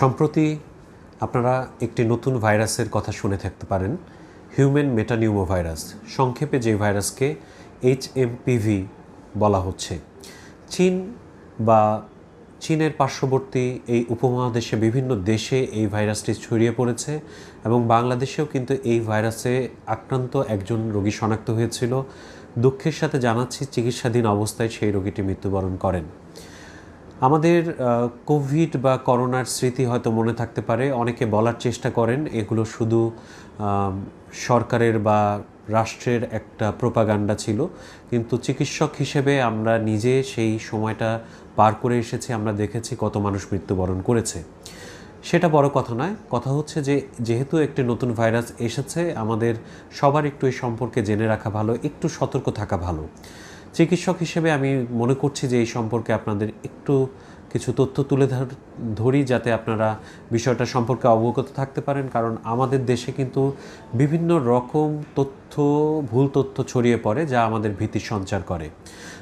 সম্প্রতি আপনারা একটি নতুন ভাইরাসের কথা শুনে থাকতে পারেন হিউম্যান মেটানিউমো ভাইরাস সংক্ষেপে যে ভাইরাসকে এইচ এমপিভি বলা হচ্ছে। চীন বা চীনের পার্শ্ববর্তী এই উপমহাদেশে বিভিন্ন দেশে এই ভাইরাসটি ছড়িয়ে পড়েছে এবং বাংলাদেশেও কিন্তু এই ভাইরাসে আক্রান্ত একজন রোগী শনাক্ত হয়েছিল। দুঃখের সাথে জানাচ্ছি চিকিৎসাধীন অবস্থায় সেই রোগীটি মৃত্যুবরণ করেন। আমাদের কোভিড বা করোনার স্মৃতি হয়তো মনে থাকতে পারে। অনেকে বলার চেষ্টা করেন, এগুলো শুধু সরকারের বা রাষ্ট্রের একটা প্রোপাগান্ডা ছিল। কিন্তু চিকিৎসক হিসেবে আমরা নিজে সেই সময়টা পার করে এসেছি, আমরা দেখেছি কত মানুষ মৃত্যুবরণ করেছে। সেটা বড় কথা নয়, কথা হচ্ছে যে যেহেতু একটি নতুন ভাইরাস এসেছে, আমাদের সবার একটু এই সম্পর্কে জেনে রাখা ভালো, একটু সতর্ক থাকা ভালো। চিকিৎসক হিসেবে আমি মনে করছি যে এই সম্পর্কে আপনাদের একটু কিছু তথ্য তুলে ধর- যাতে আপনারা বিষয়টা সম্পর্কে অবগত থাকতে পারেন। কারণ আমাদের দেশে কিন্তু বিভিন্ন রকম তথ্য, ভুল তথ্য ছড়িয়ে পড়ে যা আমাদের ভীতি সঞ্চার করে।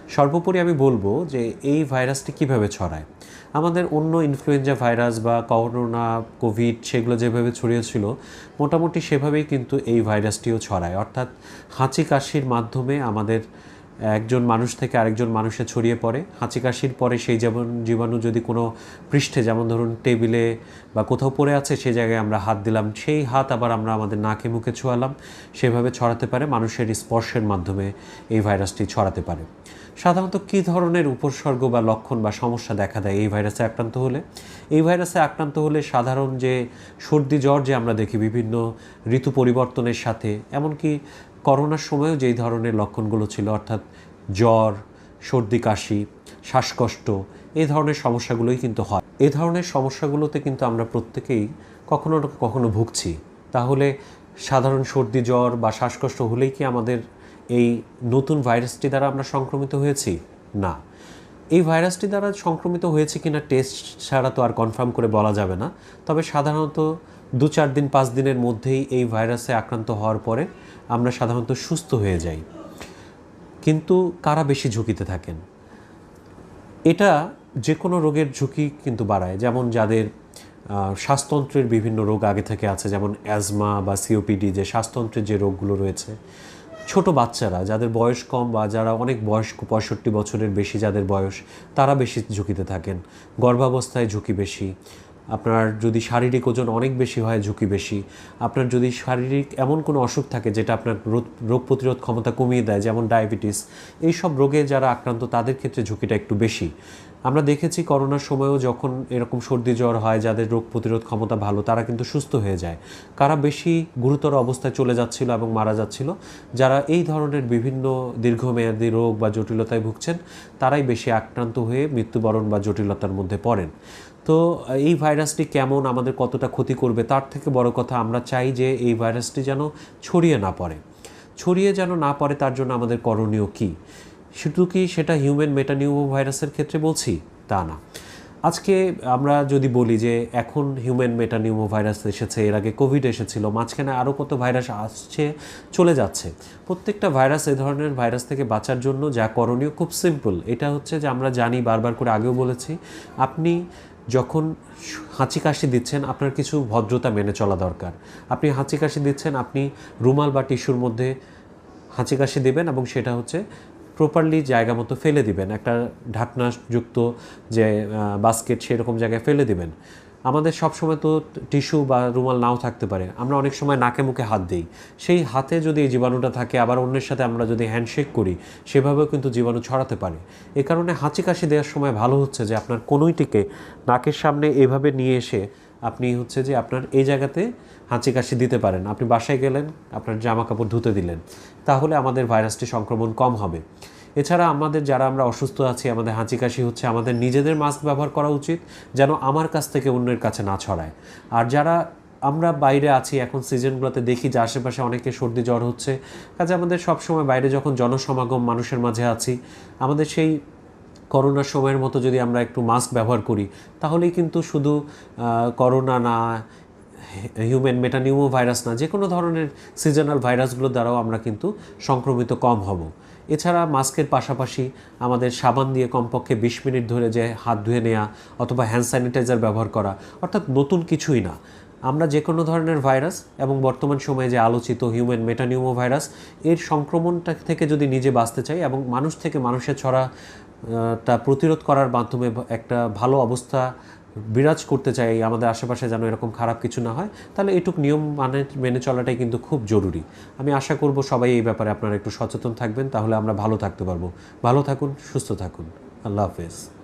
সর্বোপরি আমি বলব যে এই ভাইরাসটি কীভাবে ছড়ায়? আমাদের অন্য ইনফ্লুয়েঞ্জা ভাইরাস বা করোনা, কোভিড সেগুলো যেভাবে ছড়িয়েছিল, মোটামুটি সেভাবেই কিন্তু এই ভাইরাসটিও ছড়ায়। অর্থাৎ হাঁচি কাশির মাধ্যমে আমাদের একজন মানুষ থেকে আরেকজন মানুষে ছড়িয়ে পড়ে। হাঁচি কাশির পরে সেই যেমন জীবাণু যদি কোনো পৃষ্ঠে, যেমন ধরুন টেবিলে বা কোথাও পড়ে আছে সেই জায়গায় আমরা হাত দিলাম। সেই হাত আবার আমরা আমাদের নাকে, মুখে ছোঁয়ালাম। সেভাবে ছড়াতে পারে, মানুষের স্পর্শের মাধ্যমে এই ভাইরাসটি ছড়াতে পারে। সাধারণত কী ধরনের উপসর্গ বা লক্ষণ বা সমস্যা দেখা দেয় এই ভাইরাসে আক্রান্ত হলে? এই ভাইরাসে আক্রান্ত হলে সাধারণ যে সর্দি জ্বর যে আমরা দেখি বিভিন্ন ঋতু পরিবর্তনের সাথে, এমনকি করোনার সময়ও যেই ধরনের লক্ষণগুলো ছিল, অর্থাৎ জ্বর, সর্দি, কাশি, শ্বাসকষ্ট, এই ধরনের সমস্যাগুলোই কিন্তু হয়। এ ধরনের সমস্যাগুলোতে কিন্তু আমরা প্রত্যেকেই কখনো না কখনো ভুগছি। তাহলে সাধারণ সর্দি, জ্বর বা শ্বাসকষ্ট হলেই কি আমাদের এই নতুন ভাইরাসটি দ্বারা আমরা সংক্রমিত হয়েছি? না। এই ভাইরাসটি দ্বারা সংক্রমিত হয়েছে কিনা টেস্ট ছাড়া তো আর কনফার্ম করে বলা যাবে না। তবে সাধারণত দু চার দিন, পাঁচ দিনের মধ্যেই এই ভাইরাসে আক্রান্ত হওয়ার পরে আমরা সাধারণত সুস্থ হয়ে যাই। কিন্তু কারা বেশি ঝুঁকিতে থাকেন? এটা যে কোনো রোগের ঝুঁকি কিন্তু বাড়ায়। যেমন যাদের শ্বাসতন্ত্রের বিভিন্ন রোগ আগে থেকে আছে, যেমন অ্যাজমা বা সিওপিডি যে শ্বাসতন্ত্রের যে রোগগুলো রয়েছে ছোট বাচ্চারা, যাদের বয়স কম বা যারা অনেক বয়স্ক, পঁয়ষট্টি বছরের বেশি, যাদের বয়স, তারা বেশি ঝুঁকিতে থাকেন। গর্ভাবস্থায় ঝুঁকি বেশি। আপনার যদি শারীরিক ওজন অনেক বেশি হয়, ঝুঁকি বেশি, আপনার যদি শারীরিক এমন কোনো অসুখ থাকে যেটা আপনার রোগ প্রতিরোধ ক্ষমতা কমিয়ে দেয়, যেমন ডায়াবেটিস এই সব রোগে যারা আক্রান্ত তাদের ক্ষেত্রে ঝুঁকিটা একটু বেশি। আমরা দেখেছি করোনার সময়ও যখন এরকম সর্দি জ্বর হয়, যাদের রোগ প্রতিরোধ ক্ষমতা ভালো, তারা কিন্তু সুস্থ হয়ে যায়। কারা বেশি গুরুতর অবস্থায় চলে যাচ্ছিল এবং মারা যাচ্ছিল, যারা এই ধরনের বিভিন্ন দীর্ঘমেয়াদী রোগ বা জটিলতায় ভুগছেন, তারাই বেশি আক্রান্ত হয়ে মৃত্যুবরণ বা জটিলতার মধ্যে পড়েন। তো এই ভাইরাসটি কেমন, আমাদের কতটা ক্ষতি করবে, তার থেকে বড় কথা আমরা চাই যে এই ভাইরাসটি যেন ছড়িয়ে না পড়ে। ছড়িয়ে যেন না পড়ে, তার জন্য আমাদের করণীয় কী? শুধু কি সেটা হিউম্যান মেটানিউমো ভাইরাসের ক্ষেত্রে বলছি? তা না। আজকে আমরা যদি বলি যে এখন হিউম্যান মেটানিউমো ভাইরাস এসেছে, এর আগে কোভিড এসেছিল, মাঝখানে আরও কত ভাইরাস আসছে, চলে যাচ্ছে। প্রত্যেকটা ভাইরাস এ ধরনের ভাইরাস থেকে বাঁচার জন্য যা করণীয় খুব সিম্পল এটা হচ্ছে যে আমরা জানি, বারবার করে আগেও বলেছি, আপনি যখন হাঁচি কাশি দিচ্ছেন, আপনার কিছু ভদ্রতা মেনে চলা দরকার। আপনি হাঁচি কাশি দিচ্ছেন, আপনি রুমাল বা টিস্যুর মধ্যে হাঁচি কাশি দেবেন এবং সেটা হচ্ছে প্রপারলি জায়গা মতো ফেলে দিবেন। একটা ঢাকনাযুক্ত যে বাস্কেট সেরকম জায়গায় ফেলে দিবেন। আমাদের সবসময় তো টিস্যু বা রুমাল নাও থাকতে পারে। আমরা অনেক সময় নাকে মুখে হাত দিই। সেই হাতে যদি এই জীবাণুটা থাকে, আবার অন্যের সাথে আমরা যদি হ্যান্ডশেক করি, সেভাবেও কিন্তু জীবাণু ছড়াতে পারে। এ কারণে হাঁচি কাশি দেওয়ার সময় ভালো হচ্ছে যে, আপনার কোনোইটিকে নাকের সামনে এভাবে নিয়ে এসে আপনি হচ্ছে যে, আপনার এই জায়গাতে হাঁচি কাশি দিতে পারেন। আপনি বাসায় গেলেন, আপনার জামা কাপড় ধুতে দিলেন। তাহলে আমাদের ভাইরাসটি সংক্রমণ কম হবে। এছাড়া আমাদের যারা আমরা অসুস্থ আছি, আমাদের হাঁচি কাশি হচ্ছে, আমাদের নিজেদের মাস্ক ব্যবহার করা উচিত যেন আমার কাছ থেকে অন্যের কাছে না ছড়ায়। আর যারা আমরা বাইরে আছি, এখন সিজনগুলোতে দেখি যে আশেপাশে অনেকে সর্দি জ্বর হচ্ছে, কাজে আমাদের সবসময় বাইরে যখন জনসমাগম মানুষের মাঝে আছি, আমাদের সেই করোনার সময়ের মতো যদি আমরা একটু মাস্ক ব্যবহার করি, তাহলেই কিন্তু শুধু করোনা না হিউম্যান মেটানিউমো ভাইরাস না যে কোনো ধরনের সিজনাল ভাইরাসগুলো দ্বারাও আমরা কিন্তু সংক্রমিত কম হব। এছাড়া মাস্কের পাশাপাশি আমাদের সাবান দিয়ে কমপক্ষে বিশ মিনিট ধরে যে হাত ধুয়ে নেওয়া অথবা হ্যান্ড স্যানিটাইজার ব্যবহার করা, অর্থাৎ নতুন কিছুই না। আমরা যে কোনো ধরনের ভাইরাস এবং বর্তমান সময়ে যে আলোচিত হিউম্যান মেটানিউমো ভাইরাস এর সংক্রমণটা থেকে যদি নিজে বাঁচতে চাই এবং মানুষ থেকে মানুষের ছড়া তা প্রতিরোধ করার মাধ্যমে একটা ভালো অবস্থা বিরাজ করতে চাই আমাদের আশেপাশে যেন এরকম খারাপ কিছু না হয়, তাহলে এটুক নিয়ম মানে মেনে চলাটাই কিন্তু খুব জরুরি। আমি আশা করব সবাই এই ব্যাপারে আপনারা একটু সচেতন থাকবেন, তাহলে আমরা ভালো থাকতে পারব। ভালো থাকুন, সুস্থ থাকুন। আল্লাহ হাফেজ।